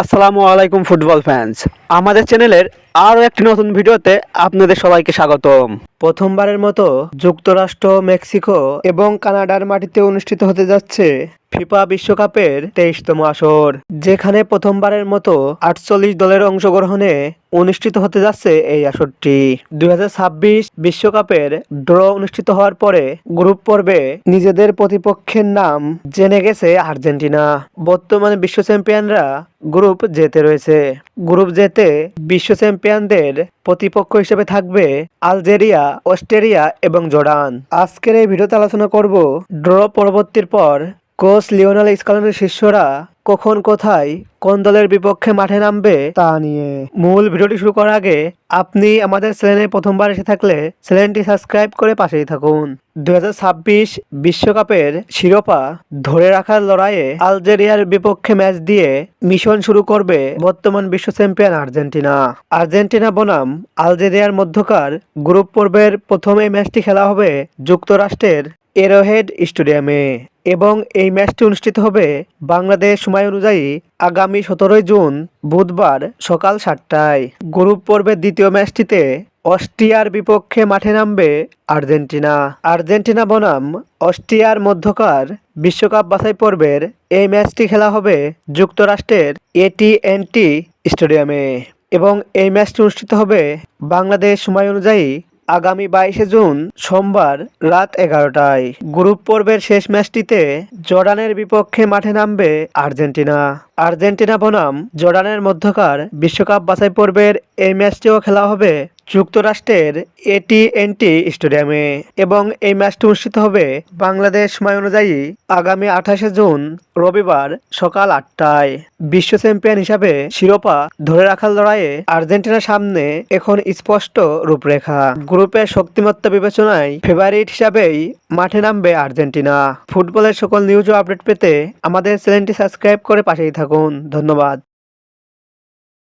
আসসালামু আলাইকুম football fans. আমাদের চ্যানেলের আরও একটি নতুন ভিডিওতে আপনাদের সবাইকে স্বাগতম। প্রথমবারের মতো যুক্তরাষ্ট্র, মেক্সিকো এবং কানাডার মাটিতে অনুষ্ঠিত হতে যাচ্ছে ফিফা বিশ্বকাপের তেইশতম আসর, যেখানে প্রথমবারের মতো আটচল্লিশ দলের অংশগ্রহণে অনুষ্ঠিত হতে যাচ্ছে এই আসরটি। দুই বিশ্বকাপের ড্র অনুষ্ঠিত হওয়ার পরে গ্রুপ পর্বে নিজেদের প্রতিপক্ষের নাম জেনে গেছে আর্জেন্টিনা। বর্তমানে বিশ্ব চ্যাম্পিয়নরা গ্রুপ জেতে রয়েছে। গ্রুপ জেতে বিশ্ব চ্যাম্পিয়নদের প্রতিপক্ষ হিসেবে থাকবে আলজেরিয়া, অস্ট্রেলিয়া এবং জর্ডান। আজকের এই ভিডিওতে আলোচনা করব ড্র পরবর্তীর পর কোচ লিওনাল স্কালনের শিষ্যরা কখন কোথায়, কোন দলের বিপক্ষে মাঠে নামবে তা নিয়ে। মূল ভিডিওটি শুরু করার আগে আপনি আমাদের চ্যানেলে প্রথমবার এসে থাকলে চ্যানেলটি সাবস্ক্রাইব করে পাশেই থাকুন। দুই বিশ্বকাপের শিরোপা ধরে রাখার লড়াইয়ে আলজেরিয়ার বিপক্ষে ম্যাচ দিয়ে মিশন শুরু করবে বর্তমান বিশ্ব চ্যাম্পিয়ন আর্জেন্টিনা। আর্জেন্টিনা বনাম আলজেরিয়ার মধ্যকার গ্রুপ পর্বের প্রথম এই ম্যাচটি খেলা হবে যুক্তরাষ্ট্রের এরোহেড স্টেডিয়ামে। এবং এই ম্যাচটি অনুষ্ঠিত হবে বাংলাদেশ সময় অনুযায়ী আগামী সতেরোই জুন বুধবার সকাল সাতটায়। গ্রুপ পর্বের দ্বিতীয় ম্যাচটিতে অস্ট্রিয়ার বিপক্ষে মাঠে নামবে আর্জেন্টিনা। আর্জেন্টিনা বনাম অস্ট্রিয়ার মধ্যকার বিশ্বকাপ বাছাই পর্বের এই ম্যাচটি খেলা হবে যুক্তরাষ্ট্রের এটি এনটি স্টেডিয়ামে। এবং এই ম্যাচটি অনুষ্ঠিত হবে বাংলাদেশ সময় অনুযায়ী আগামী বাইশে জুন সোমবার রাত এগারোটায়। গ্রুপ পর্বের শেষ ম্যাচটিতে জর্ডানের বিপক্ষে মাঠে নামবে আর্জেন্টিনা। আর্জেন্টিনা বনাম জর্ডানের মধ্যকার বিশ্বকাপ বাছাই পর্বের এই ম্যাচটিও খেলা হবে যুক্তরাষ্ট্রের এটি এনটি স্টেডিয়ামে এবং এই ম্যাচটি অনুষ্ঠিত হবে বাংলাদেশ সময় অনুযায়ী আগামী আঠাশে জুন রবিবার সকাল আটটায়। বিশ্ব চ্যাম্পিয়ন হিসাবে শিরোপা ধরে রাখার লড়াইয়ে আর্জেন্টিনার সামনে এখন স্পষ্ট রূপরেখা। গ্রুপের শক্তিমত্তা বিবেচনায় ফেভারিট হিসাবেই মাঠে নামবে আর্জেন্টিনা। ফুটবলের সকল নিউজ ও আপডেট পেতে আমাদের চ্যানেলটি সাবস্ক্রাইব করে পাশেই থাকুন। ধন্যবাদ।